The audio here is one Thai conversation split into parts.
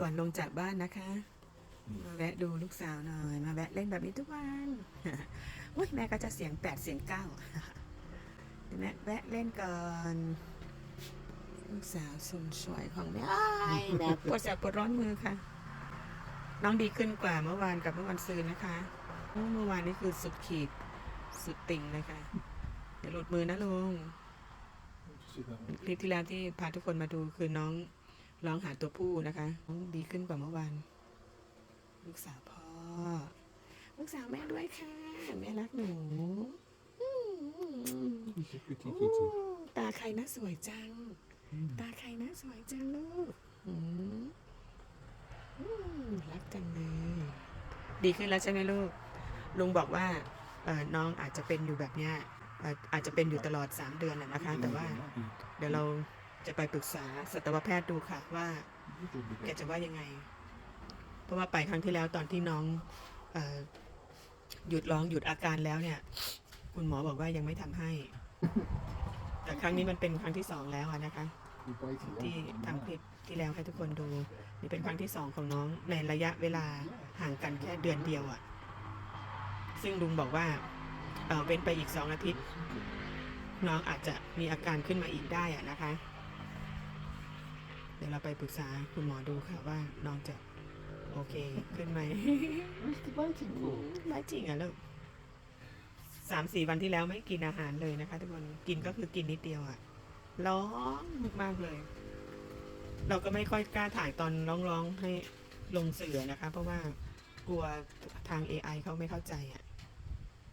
ก่อนลงจากบ้านนะคะ มาแวะดูลูกสาวหน่อย มาแวะเล่นแบบนี้ทุกวันอุ้ยแม่ก็จะเสียงแปดเสียงเก้าเดี๋ยวแม่แวะเล่นก่อนลูกสาวสุนสวยของแม่อ้ายแม่ปวดแสบปวดร้อนมือค่ะ น้องดีขึ้นกว่าเมื่อวานกับเมื่อวันซืนนะคะโอ้เมื่อวานนี้คือสุดขีดสุดติ่งเลยค่ะอย่าหลุดมือนะลุงคลิปที่แล้วที่พาทุกคนมาดูคือน้อง ร้องหาตัวผู้นะคะดีขึ้นกว่าเมื่อวานลูกสาวพ่อ ลูกสาวแม่ด้วยค่ะ แม่รักหนูตาใครนะสวยจัง ตาใครนะสวยจังลูกรักจังเลย ดีขึ้นแล้วใช่ไหมลูก ลุงบอกว่าน้องอาจจะเป็นอยู่แบบเนี้ยอาจจะเป็นอยู่ตลอด3เดือนนะคะ แต่ว่า เดี๋ยวเรา จะไปปรึกษาสัตวแพทย์ดูค่ะว่าแกจะว่ายังไง เพราะว่าไปครั้งที่แล้วตอนที่น้องอหยุดร้องหยุดอาการแล้วเนี่ย คุณหมอบอกว่ายังไม่ทำให้ แต่ครั้งนี้มันเป็นครั้งที่สองแล้วนะคะ ที่ทำคลิปที่แล้วให้ทุกคนดู นี่เป็นครั้งที่สองของน้องในระยะเวลาห่างกันแค่เดือนเดียวอะ่ะ ซึ่งลุงบอกว่าเอ่อเว้นไปอีกสองอาทิตย์ น้องอาจจะมีอาการขึ้นมาอีกได้อะนะคะ เดี๋ยวเราไปปรึกษาคุณหมอดูค่ะว่าน้องจะโอเคขึ้นไหมไม่จริงอะลูกสามสี่วันที่แล้วไม่กินอาหารเลยนะคะ ทุกคนกินก็คือกินนิดเดียวอะร้องมากๆเลย เราก็ไม่ค่อยกล้าถ่ายตอนร้องๆให้ลงเสือนะคะ เพราะว่ากลัวทาง AI เขาไม่เข้าใจอะ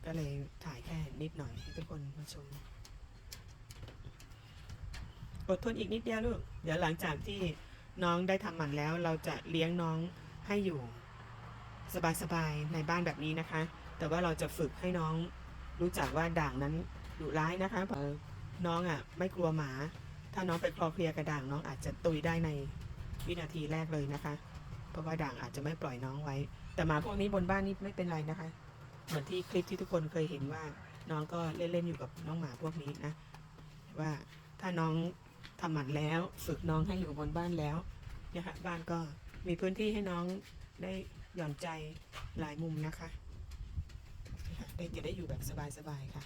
ก็เลยถ่ายแค่นิดหน่อยให้ทุกคนมาชม อดทนอีกนิดเดียวลูก เดี๋ยวหลังจากที่น้องได้ทำหมันแล้ว เราจะเลี้ยงน้องให้อยู่ สบายๆในบ้านแบบนี้นะคะ แต่ว่าเราจะฝึกให้น้องรู้จักว่าด่างนั้นดุร้ายนะคะเออน้องอะไม่กลัวหมา ถ้าน้องไปคลอเคลียกับด่างน้องอาจจะตุยได้ในวินาทีแรกเลยนะคะ เพราะว่าด่างอาจจะไม่ปล่อยน้องไว้ แต่หมาพวกนี้บนบ้านนี่ไม่เป็นไรนะคะ เหมือนที่คลิปที่ทุกคนเคยเห็นว่าน้องก็เล่นๆอยู่กับน้องหมาพวกนี้นะ ว่าถ้าน้อง ทำหมันแล้ว ฝึกน้องให้อยู่บนบ้านแล้วเนี่ยค่ะบ้านก็มีพื้นที่ให้น้องได้หย่อนใจหลายมุมนะคะได้จะได้อยู่แบบสบายๆค่ะ